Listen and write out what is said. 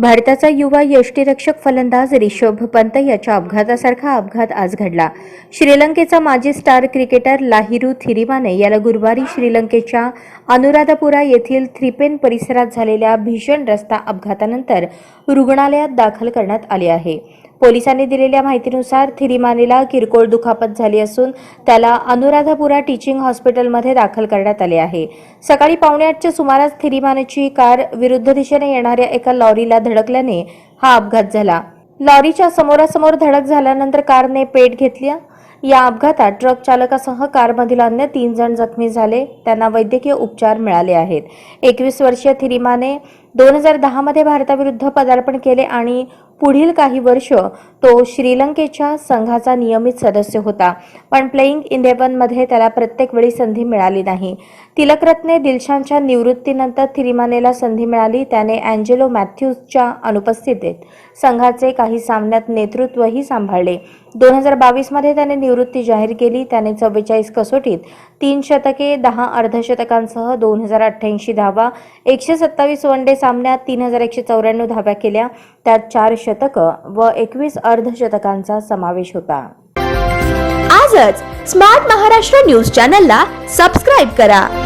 भारताचा युवा यष्टीरक्षक फलंदाज रिषभ पंत याच्या अपघातासारखा अपघात आज घडला. श्रीलंकेचा माजी स्टार क्रिकेटर लाहिरू थिरिमाने याला गुरुवारी श्रीलंकेच्या अनुराधापुरा येथील थ्रिपेन परिसरात झालेल्या भीषण रस्ता अपघातानंतर रुग्णालयात दाखल करण्यात आले आहे. पोलिसांनी दिलेल्या माहितीनुसार थिरिमानेला किरकोळ दुखापत झाली असून त्याला अनुराधापुरा टीचिंग हॉस्पिटलमध्ये दाखल करण्यात आले आहे. सकाळी पावणे आठच्या सुमारास थिरिमानेची कार विरुद्ध दिशेने येणाऱ्या एका लॉरीला धडकल्याने हा अपघात झाला. लॉरीच्या समोरासमोर धडक झाल्यानंतर कारने पेट घेतली या अपघातात ट्रक चालकासह कारमधील अन्य तीन जण जखमी झाले. त्यांना वैद्यकीय उपचार मिळाले आहेत. एकवीस वर्षीय थिरिमाने दोन हजार दहामध्ये भारताविरुद्ध पदार्पण केले आणि पुढील काही वर्ष तो श्रीलंकेच्या संघाचा नियमित सदस्य होता. पण प्लेईंग इलेव्हनमध्ये त्याला प्रत्येक वेळी संधी मिळाली नाही. तिलकरत्ने दिलशांच्या निवृत्तीनंतर थिरिमानेला संधी मिळाली. त्याने अँजेलो मॅथ्यूजच्या अनुपस्थितीत संघाचे काही सामन्यात नेतृत्वही सांभाळले. दोन हजार बावीसमध्ये त्याने निवृत्ती जाहीर केली. त्याने चव्वेचाळीस कसोटीत तीन शतके दहा अर्धशतकांसह दोन हजार अठ्ठ्याऐंशी धावा एकशे सत्तावीस वन डे सामन्यात तीन हजार एकशे चौऱ्याण्णव धाव्या केल्या. त्यात चार शतकं व एकवीस अर्धशतकांचा समावेश होता. आजच स्मार्ट महाराष्ट्र न्यूज चॅनलला सबस्क्राईब करा.